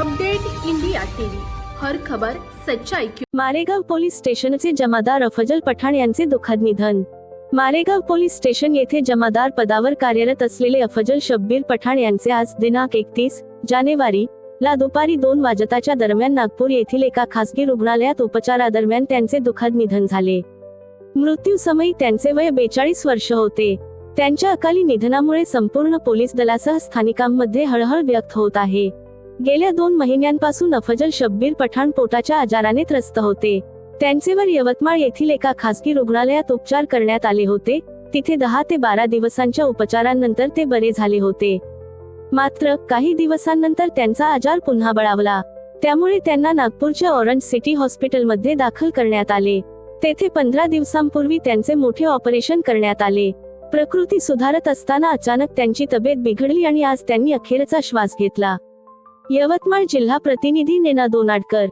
Update India TV. हर खबर सच्चाई की मारेगाव पोलीस स्टेशनचे जमादार अफजल पठाण यांचे दुःखद निधन. मारेगाव पोलीस स्टेशन येथे जमादार पदावर कार्यरत असलेले अफजल शब्बीर पठाण यांचे आज दिनांक एकतीस जानेवारी ला दुपारी दोन वाजताच्या दरम्यान नागपूर येथील एका खासगी रुग्णालयात उपचारादरम्यान त्यांचे दुःखद निधन झाले. मृत्यू समयी त्यांचे वय बेचाळीस वर्ष होते. त्यांच्या अकाली निधनामुळे संपूर्ण पोलीस दलासह स्थानिकांमध्ये हळहळ व्यक्त होत आहे. गेल्या दोन महिन्यांपासून अफजल शब्बीर पठाण पोटाच्या आजाराने त्रस्त होते. त्यांचेवर यवतमाळ येथील एका खासगी रुग्णालयात उपचार करण्यात आले होते. तिथे दहा ते बारा दिवसांच्या उपचारांनंतर ते बरे झाले होते. मात्र काही दिवसांनंतर त्यांचा आजार पुन्हा बळावला. त्यामुळे त्यांना नागपूरच्या ऑरेंज सिटी हॉस्पिटलमध्ये दाखल करण्यात आले. तेथे पंधरा दिवसांपूर्वी त्यांचे मोठे ऑपरेशन करण्यात आले. प्रकृती सुधारत असताना अचानक त्यांची तब्येत बिघडली आणि आज त्यांनी अखेरचा श्वास घेतला. यवतमाळ जिल्हा प्रतिनिधी नेना दोनाडकर.